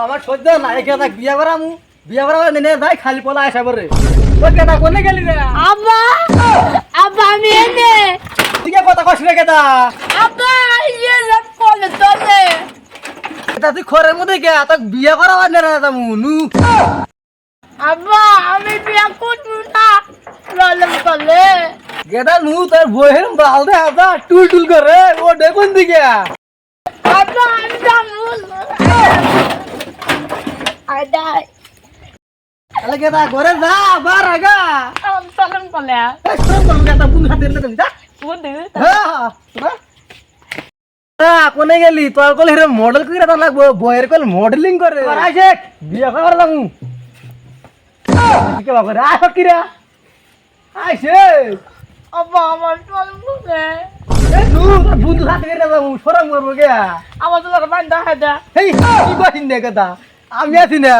আমার সহ্য না। একে দেখ বিয়া করামু। বিয়া করা নেনে যাই খালি পলা আসা করে কেটা কোনে গেলি রে? আব্বা! আব্বা আমি এনে। তুই কথা রে কেটা আব্বা ইয়ে রাত কলে তলে? তুই খরের মধ্যে কে? তোর বিয়া করা বান্নে না তামু নু। আব্বা আমি বিয়া করব না। ললম কলে গেদা নু তোর বইয়ের বাল দে আদা টুল টুল করে। ও দেখুন দিকে। আদাই তাহলে গেদা ঘরে যা বার আগা। কলে এই সব করব গেদা বুন হাতের লেগে যা। বুদ্ধি কোনে গেলি? তোর কল হেরে মডেল করে তা লাগবো বয়ের কল মডেলিং করে। আইছে বিয়া করার লাগু কে বাবা রে আয় ফকিরা। আইছে আব্বা আমার চল বুঝে। এই নু তোর বুন্ধু হাতে সরম করব কে আমার তো বান্ধা এই কি কথা? আমি আছি না।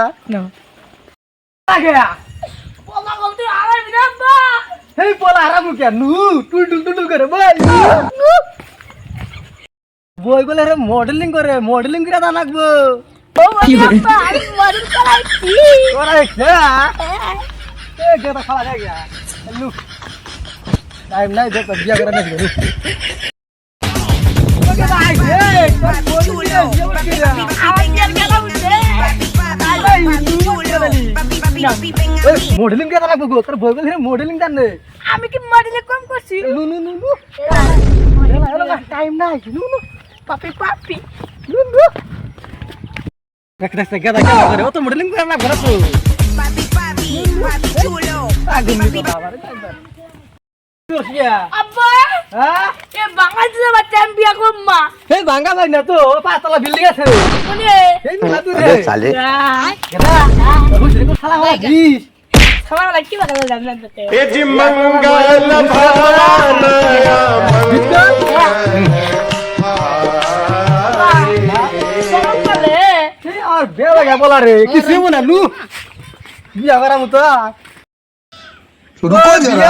এই পোলা হারামু কে নু টুল টুল টুল টুল করে বই বই বলে রে মডেলিং করে মডেলিং করে তা লাগবো। ও আমি করাইছি এ গেটা যায় গিয়া টাইম নাই দেখো বিয়া করে নাকি লু মডেলিং কে লাগবো গো তোর বই বলে মডেলিং জানে আমি কি মডেলে কম করছি লু লু লু লু টাইম নাই লু লু পাপি পাপি লু লু দেখ দেখ দেখ গেদা গেদা করে ও তো মডেলিং করে না তো Papi, papi, papi chulo. আগুন নি কথা আবার আব্বা এ বাংলাদেশে বাচ্চা আমি বিয়া করব মা। এই ভাঙ্গা ভাই না তো পাঁচতলা বিল্ডিং আছে। মানে এই নুলা তুই রে বুঝলি কো শালা হওয়া বাবা জানেন তো আর রে কিছু মনে নু বিয়া করা মতো रुको जरा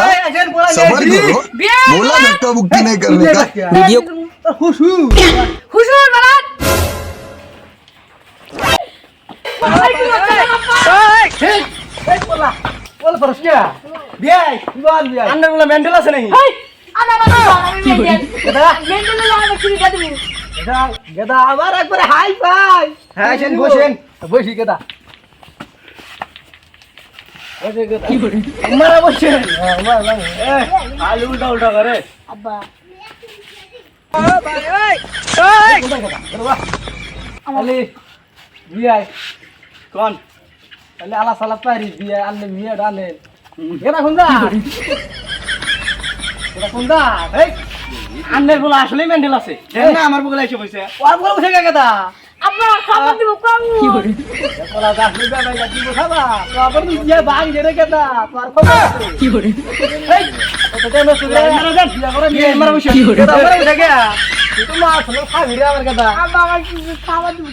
सबर करो বিয়া बोला धक्का बुक्की नहीं करने का ভিডিও খুশু হুজুর বারাত এই এই বলা বলা পারছ কে বিয়াই ইবান বিয়াই আন্ডার বলা মেন্টাল আছে নাকি হেই আনা বাবা আমি মেন্ডেল গেদা মেন্ডেল লাগা কি গাদি গেদা গেদা আবার একবারে হাই ফাই হ্যাঁ সেন বসেন বসি গেদা এ আলু উল্টা উল্টা করে আব্বা কোন তাহলে আলা সালা পারি বিয়াই আনলে মিয়া ডালে এটা কোন দা এটা কোন দা এই আন্নের বলে আসলে মেন্ডেল আছে না আমার বলে এসে বসে ওর বলে বসে গে গেদা আব্বা খাবার দিব কম কি করি বলা? দা আসলে যা ভাই কি বসাবা তো আবার বিয়া বাং জেরে গেদা তোর খবর কি করে এই তো কেন সুরে মারা বিয়া করে নিয়ে মারা বসে খাবি দিব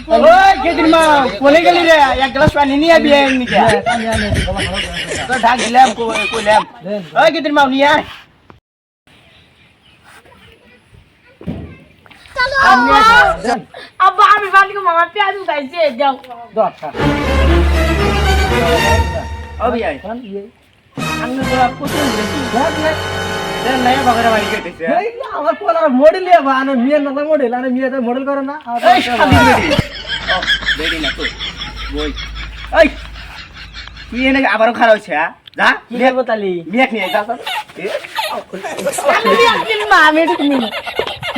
নিয়ে ঢাক দিলাম কইলাম। ওই কেদিন মা নিয়ে আব্বা আমি বাড়ি মামা পেঁয়াজ উঠাইছে যাও দরকার অবি আই ইয়ে। আঙ্গ গোলা কুতুন দেখি দেন নাই বাগরা বাড়ি কেটেছে এই আমার পোলার মডেল ইয়া বা আনে মিয়া না মডেল আনে মিয়া মডেল করে না এই ও বেটি না তো বই এই তুই এনে আবারও খারাপ হ্যাঁ? যা বতালি নিয়ে যা তো আমি আমি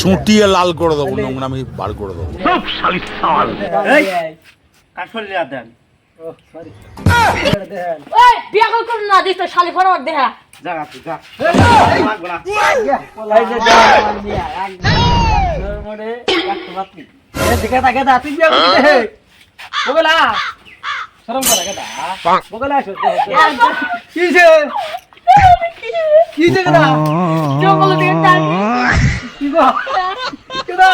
সুটিয়ে লাল করে দেবো নোংরা আমি বার করে দেবো। সব ও না দেখা যা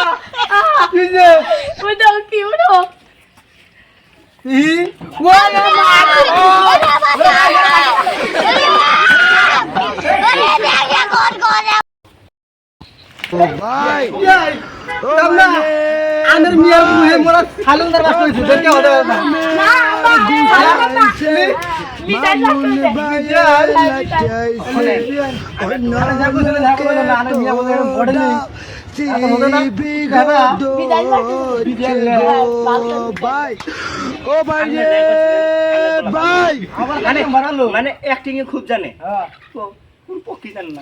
তুই যা না কেডা কেডা গো কেডা ওই দাও কি উঠো ই ওয়া ভাই ইয়াই কামনা আনের মিয়ার মুহে মোরা খালুন দার বাস কইছে দেখে হতে না ভাই ও ভাই ভাই। মানে মানে অ্যাক্টিং এ খুব জানে। পক্ষী জানে না।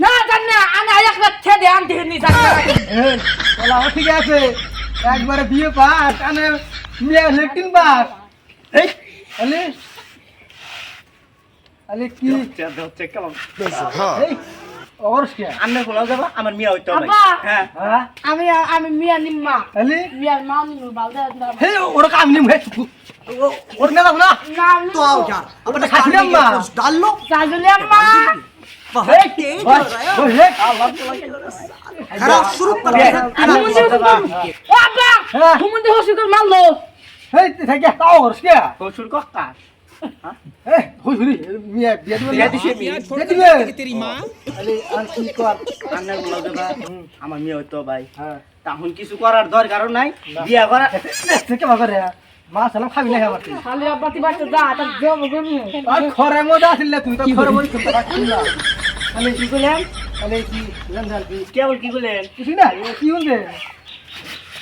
না জান না আমি একবার ছেড়ে আনতে নি জান ঠিক আছে। একবারে বিয়ে পাস আনে মিয়া পাস এই আলে। আলে কি? চেষ্টা হচ্ছে কেমন এই অর্স কে? আমি কোনো যাবা? আমার মিয়া হইতো ভাই আব্বা। হ্যাঁ। আমি আমি মিয়া নিম্মা। আলে। মিয়ার মা নিমু বালদা হে ওর কাম নিম হে? ওর না। না তো ওটা খাসি না মা আম্মা। হে। ওই হে আমি মুন্দি ও আব্বা। তুমি মুন্দি হসি করে মারলো হে থাকে তাও অর্স কে? কসুর কথা হে হই হই মিয়া বিয়ে দিবে বিয়া দিছে বিয়া। বিয়ে দিবে? আলে আর কি কর? যাবা আমার মিয়া হইতো ভাই। হ্যাঁ। তখন কিছু করার দরকার নাই বিয়া করা থেকে বাবা রে? মা সালাম খাবি না আমার খালি আব্বা তি বাচ্চা যা তার জব গমি আর খরে মজা আসিল তুই তো খরে মজা করতে পারছিস না। আমি কি আলে কি জান জান কি কেবল কি বলেন কিছু না কি হইছে?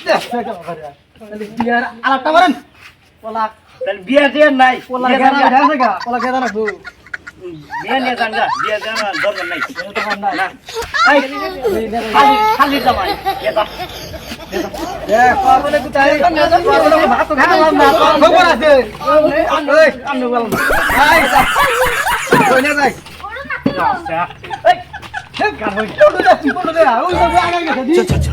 দেখ থেকে বাবা রে? আলে বিয়ার আলাদা মারেন পোলা তাহলে বিয়া দিয়ে নাই পোলা বিয়া গেরা দেন গা। আছে গা পোলা গেরা রাখব বিয়া নিয়ে যান গা বিয়া দরকার নাই না এই, খালি খালি জামাই এটা ভাত খবর আছে আমি বললাম আচ্ছা